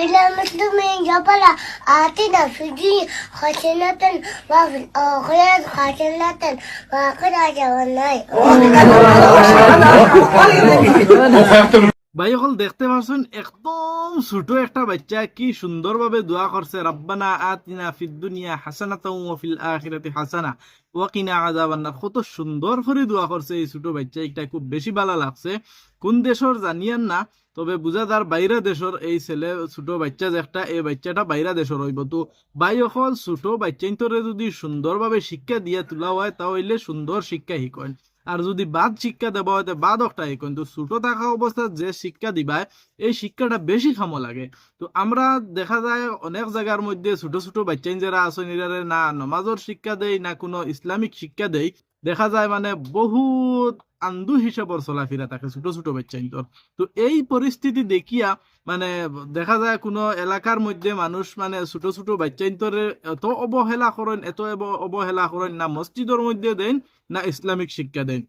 Planımızda mencapala atina fücü hasenatan ve fil ahiret hasenatan ve kıraca vannay. ভাই হল দেখতে পাচ্ছেন একদম ছোট একটা বাচ্চা কি সুন্দরভাবে দোয়া করছে রব্বানা আতিনা ফিদ দুনিয়া হাসানাতাও ওয়া ফিল আখিরাতি হাসানা ওয়া কিনা আযাবান নার কত সুন্দর করে দোয়া করছে এই ছোট বাচ্চা। এটা খুব বেশি ভালো লাগছে। কোন দেশের জানিয়ান না, তবে বুঝাদার বাইরে দেশের এই ছেলে, ছোট বাচ্চা একটা, এই বাচ্চাটা বাইরে দেশের হইব। তো ভাই অকল ছোট বাচ্চাইন্তরে যদি সুন্দরভাবে শিক্ষা দিয়ে তোলা হয় তাহলে সুন্দর শিক্ষা শিকন আর যদি বাদ শিক্ষা দেওয়া হয়, তো বাদ একটা কিন্তু ছোট থাকা অবস্থায় যে শিক্ষা দিবায় এই শিক্ষাটা বেশি খামো লাগে। তো আমরা দেখা যায় অনেক জায়গার মধ্যে ছোট ছোট বাচ্চাইন যারা আছেন না নমাজর শিক্ষা দেই, না কোনো ইসলামিক শিক্ষা দেই, দেখা যায় মানে বহুত আন্দু হিসাবর চলাফেরা থাকে, ছোট ছোট বাচ্চাইন্তর তো এই পরিস্থিতি দেখিয়া মানে দেখা যায় কোনো এলাকার মধ্যে মানুষ মানে ছোট ছোট বাচ্চাইন্তরে এত অবহেলা করেন এত অবহেলা করেন না মসজিদের মধ্যে দেন, না ইসলামিক শিক্ষা দেন।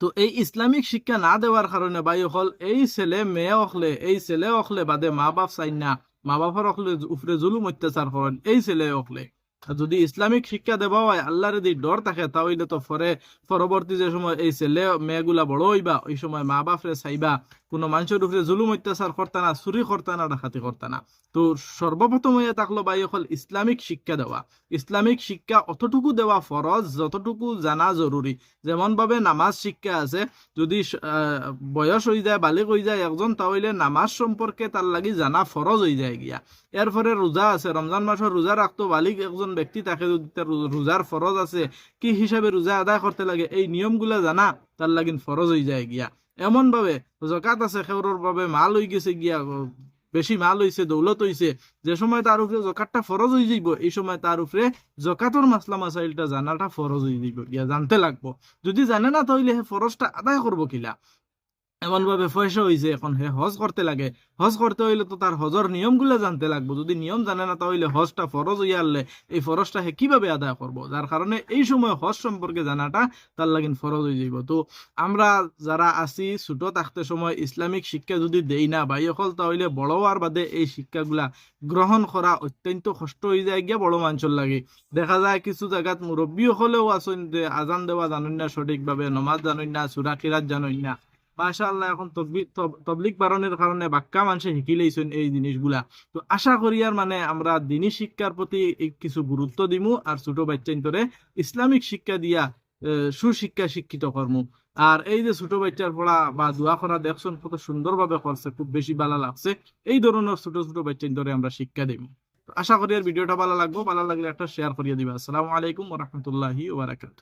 তো এই ইসলামিক শিক্ষা না দেওয়ার কারণে ভাই হল এই ছেলে মেয়ে অখলে এই ছেলে অখলে বাদে মা বাপ চাই না মা বাপের অখলে উপরে জুলুম অত্যাচার করেন এই ছেলে অখলে যদি ইসলামিক শিক্ষা দেওয়া হয়, আল্লাহর যদি ডর থাকে, তাহলে তো পরে পরবর্তী যে সময় এই ছেলে মেয়েগুলা বড় হইবা, ওই সময় মা বাপরে চাইবা কোনো মানুষের উপরে জুলুম, অত্যাচার করতা না, চুরি করতা না, ডাকাতি করতা না। তো সর্বপ্রথম হয়ে থাকল ভাই অকল ইসলামিক শিক্ষা দেওয়া। ইসলামিক শিক্ষা অতটুকু দেওয়া ফরজ যতটুকু জানা জরুরি যেমন ভাবে নামাজ শিক্ষা আছে, যদি বয়স হয়ে যায়, বালিক হয়ে যায়, একজন, তাহলে নামাজ সম্পর্কে তার লাগি জানা ফরজ হয়ে যায় গিয়া। এরপরে রোজা আছে রমজান মাসের রোজা রাখতো বালিক একজন ব্যক্তি তাকে যদি তার রোজার ফরজ আছে, কি হিসাবে রোজা আদায় করতে লাগে, এই নিয়মগুলা জানা তার লাগিন ফরজ হয়ে যায় গিয়া। এমন ভাবে জকাত আছে সেওর ভাবে মাল হয়ে গেছে গিয়া, বেশি মাল হইছে দৌলত হইছে যে সময় তার উপরে জকাতটা ফরজ হয়ে যাইব এই সময় তার উপরে জকাতর মাসলা মাসাইলটা জানাটা ফরজ হয়ে যাইব গিয়া, জানতে লাগবো। যদি জানে না, তাহলে ফরজটা আদায় করব কিলা। এমন ভাবে পয়সা হয়েছে এখন হে হজ করতে লাগে। হজ করতে হইলে তো তার হজর নিয়মগুলো জানতে লাগবো। যদি নিয়ম জানে না, তাহলে হজটা ফরজ হইয়া আনলে এই ফরজটা হে কীভাবে আদায় করব? যার কারণে এই সময় হজ সম্পর্কে জানাটা তার লাগিন ফরজ হয়ে যাইব। তো আমরা যারা আছি, ছোট থাকতে সময় ইসলামিক শিক্ষা যদি দেই না বা ইয়কল তাহলে বড় হওয়ার বাদে এই শিক্ষাগুলা গ্রহণ করা অত্যন্ত কষ্ট হয়ে যায় গিয়া বড় মানুষের লাগে। দেখা যায় কিছু জায়গাত মুরব্বী হলেও আছেন যে আজান দেওয়া জানেন না সঠিকভাবে নমাজ জানেন না সুরা কিরাত জানেন না মাশাআল্লাহ, এখন তবলি- তবলিক বারণের কারণে বাক্কা মানুষে শিখি লইছেন এই জিনিসগুলা। তো আশা করি আর মানে আমরা দিনী শিক্ষার প্রতি কিছু গুরুত্ব দিমু আর ছোট বাচ্চাইন্তরে ইসলামিক শিক্ষা দিয়া সুশিক্ষা শিক্ষিত কর্ম আর এই যে ছোট বাচ্চার পড়া বা দোয়া করা দেখছেন কত সুন্দরভাবে করছে খুব বেশি ভালো লাগছে। এই ধরনের ছোট ছোট বাচ্চাইন্তরে আমরা শিক্ষা দিব আশা করি আর ভিডিওটা ভালো লাগবো। ভালো লাগলে একটা শেয়ার করিয়ে দিবা। আসসালামু আলাইকুম রাহমাতুল্লাহি ওয়া বারাকাতুহু।